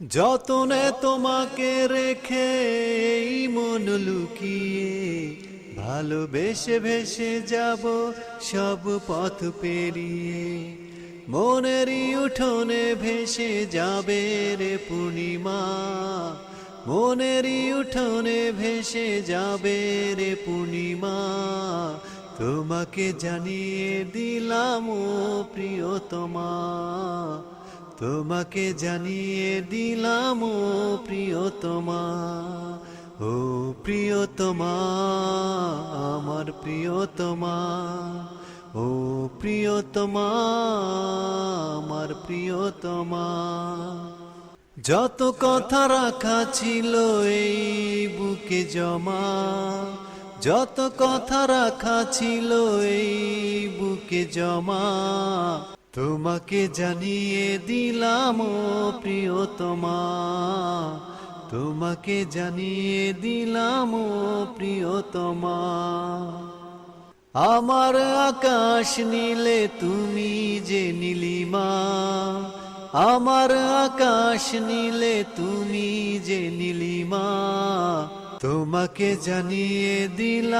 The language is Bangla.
যতনে তোমাকে রেখে মন লুকিয়ে ভালোবেসে ভেসে যাব সব পথ পেরিয়ে। মনেরই উঠোনে ভেসে যাবে রে পূর্ণিমা। মনেরই উঠোনে ভেসে যাবে রে পূর্ণিমা। তোমাকে জানিয়ে দিলাম প্রিয়তমা। তোমাকে জানিয়ে দিলাম, ও প্রিয়তমা ও প্রিয়তমা, আমার প্রিয়তমা, ও প্রিয়তমা, আমার প্রিয়তমা। যত কথা রাখা ছিল এই বুকে জমা, যত কথা রাখা ছিল এই বুকে জমা তোমাকে জানিয়ে দিলাম, ও প্রিয়তমা। তোমাকে জানিয়ে দিলাম, ও প্রিয়তমা। আমার আকাশ নীলে তুমি যে নীলিমা। আমার আকাশ নীলে তুমি যে নীলিমা। তোমাকে জানিয়ে দিলাম